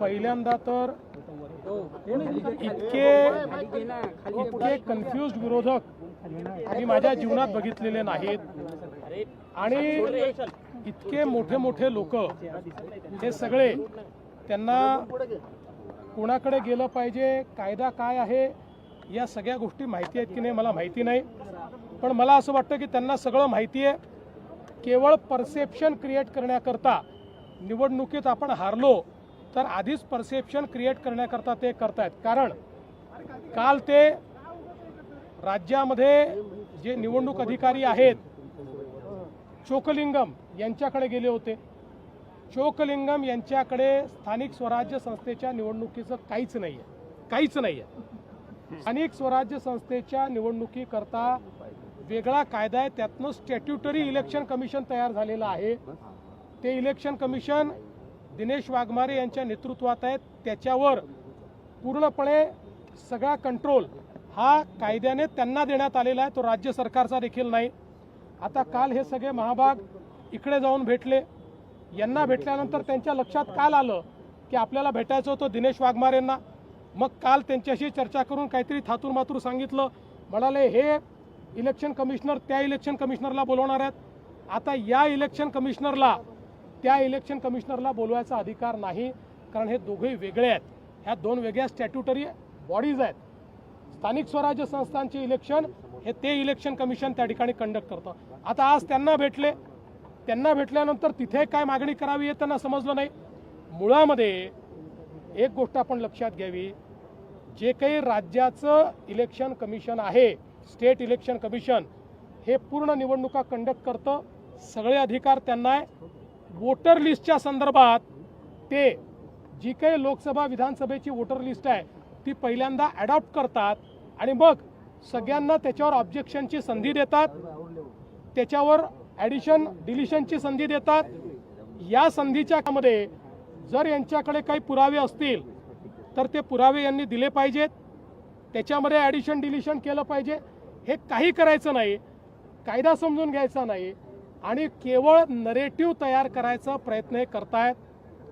पहिल्यांदा तर इतके इतके कन्फ्युज विरोधक मी माझ्या जीवनात बघितलेले नाहीत. आणि इतके मोठे मोठे लोक हे सगळे त्यांना कोणाकडे गेलं पाहिजे कायदा काय आहे या सगळ्या गोष्टी माहिती आहेत की नाही मला माहिती नाही. पण मला असं वाटतं की त्यांना सगळं माहिती आहे. केवळ परसेप्शन क्रिएट करण्याकरता निवडणुकीत आपण हारलो तर आधीच परसेप्शन क्रिएट करण्याकरता ते करतायत. कारण काल ते राज्यामध्ये जे निवडणूक अधिकारी आहेत चोकलिंगम यांच्याकडे गेले होते. चोकलिंगम यांच्याकडे स्थानिक स्वराज्य संस्थेच्या निवडणुकीचं काहीच नाही आहे काहीच नाही आहे स्थानिक स्वराज्य संस्थेच्या निवडणुकीकरता वेगळा कायदा आहे. त्यातनं स्टॅट्युटरी इलेक्शन कमिशन तयार झालेलं आहे. ते इलेक्शन कमिशन दिनेश वाघमारे यांच्या नेतृत्वात आहेत. त्याच्यावर पूर्णपणे सगळा कंट्रोल हा कायद्याने त्यांना देण्यात आलेला आहे. तो राज्य सरकारचा देखील नाही. आता काल हे सगळे महाभाग इकडे जाऊन भेटले. यांना भेटल्यानंतर त्यांच्या लक्षात काल आलं की आपल्याला भेटायचं होतं दिनेश वाघमारेंना. मग काल त्यांच्याशी चर्चा करून काहीतरी थातूर मातूर सांगितलं. म्हणाले हे इलेक्शन कमिशनर त्या इलेक्शन कमिशनरला बोलवणार आहेत. आता या इलेक्शन कमिशनरला त्या इलेक्शन कमिशनरला बोलवायचा अधिकार नाही कारण हे दोघेही वेगळे आहेत. ह्या दोन वेगळ्या स्टॅट्युटरी बॉडीज आहेत. स्थानिक स्वराज्य संस्थांचे इलेक्शन हे ते इलेक्शन कमिशन त्या ठिकाणी कंडक्ट करतं. आता आज त्यांना भेटले. त्यांना भेटल्यानंतर तिथे काय मागणी करावी हे त्यांना समजलं नाही. मुळामध्ये एक गोष्ट आपण लक्षात घ्यावी. जे काही राज्याचं इलेक्शन कमिशन आहे स्टेट इलेक्शन कमिशन हे पूर्ण निवडणुका कंडक्ट करतं. सगळे अधिकार त्यांना आहे. वोटर लिस्टच्या संदर्भात ते जी काही लोकसभा विधानसभेची वोटर लिस्ट आहे ती पहिल्यांदा ॲडॉप्ट करतात आणि मग सगळ्यांना त्याच्यावर ऑब्जेक्शनची संधी देतात त्याच्यावर ॲडिशन डिलिशनची संधी देतात. या संधीच्या मध्ये जर यांच्याकडे काही पुरावे असतील तर ते पुरावे यांनी दिले पाहिजेत. त्याच्यामध्ये ॲडिशन डिलिशन केलं पाहिजे. हे काही करायचं नाही. कायदा समजून घ्यायचा नाही. आणि केवळ नरेटिव्ह तयार करायचा प्रयत्न हे करतायत.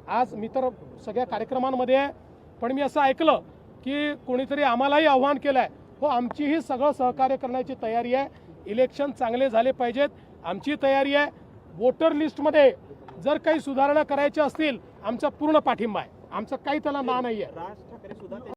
आज मी तर सगळ्या कार्यक्रमांमध्ये आहे पण मी असं ऐकलं की कोणीतरी आम्हालाही आव्हान केलं आहे हो आमचीही सगळं सहकार्य करण्याची तयारी आहे. इलेक्शन चांगले झाले पाहिजेत. आमची तयारी आहे. वोटर लिस्टमध्ये जर काही सुधारणा करायच्या असतील आमचा पूर्ण पाठिंबा आहे. आमचं काही त्याला ना नाही आहे